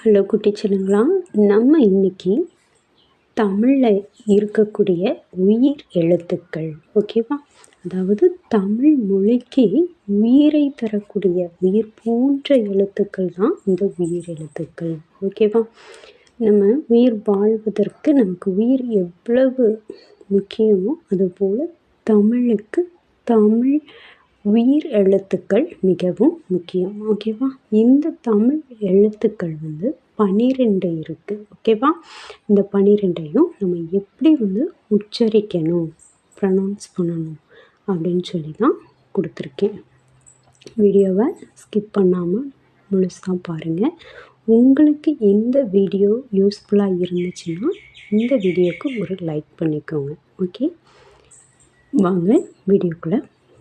Hello குட்டி செல்லுங்களா நம்ம இன்னைக்கு தமிழில் இருக்கக்கூடிய உயிர் எழுத்துக்கள் ஓகேவா? அதாவது தமிழ் மொழிக்கு உயிரை தரக்கூடிய உயிர் போன்ற எழுத்துக்கள் தான் இந்த உயிர் எழுத்துக்கள் ஓகேவா? நம்ம உயிர் வாழ்வதற்கு நமக்கு உயிர் எவ்வளவு முக்கியமோ அதுபோல் தமிழுக்கு தமிழ் உயிர் எழுத்துக்கள் மிகவும் முக்கியம் ஓகேவா இந்த தமிழ் எழுத்துக்கள் வந்து பன்னிரெண்டு இருக்குது ஓகேவா இந்த பன்னிரெண்டையும் நம்ம எப்படி வந்து உச்சரிக்கணும் ப்ரனவுன்ஸ் பண்ணணும் அப்படின்னு சொல்லி தான் கொடுத்துருக்கேன். வீடியோவை ஸ்கிப் பண்ணாமல் முழுசாக பாருங்கள் உங்களுக்கு இந்த வீடியோ யூஸ்ஃபுல்லாக இருந்துச்சுன்னா இந்த வீடியோவுக்கு ஒரு லைக் பண்ணிக்கோங்க ஓகே வாங்க வீடியோக்குள்ளே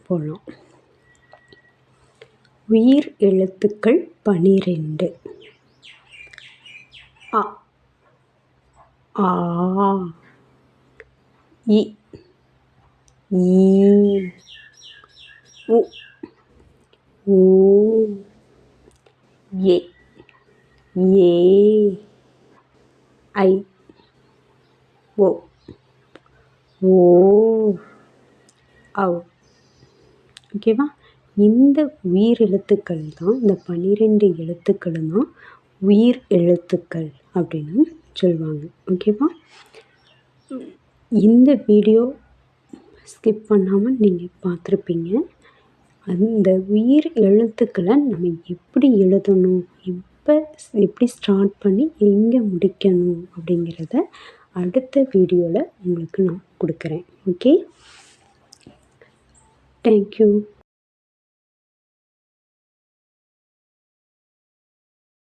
போகலாம் உயிர் எழுத்துக்கள் பனிரெண்டு. அ ஆ இ ஈ உ ஊ ஏ ஏ ஐ ஓ ஓ ஔ. ஓகேவா? இந்த உயிர் எழுத்துக்கள் தான் இந்த பன்னிரெண்டு எழுத்துக்களும் தான் உயிர் எழுத்துக்கள் அப்படின்னு சொல்லுவாங்க. ஓகேவா இந்த வீடியோ ஸ்கிப் பண்ணாமல் நீங்கள் பார்த்துருப்பீங்க. அந்த உயிர் எழுத்துக்களை நம்ம எப்படி எழுதணும் எப்போ எப்படி ஸ்டார்ட் பண்ணி எங்கே முடிக்கணும் அப்படிங்கிறத அடுத்த வீடியோவில் உங்களுக்கு நான் கொடுக்குறேன். Okay thank you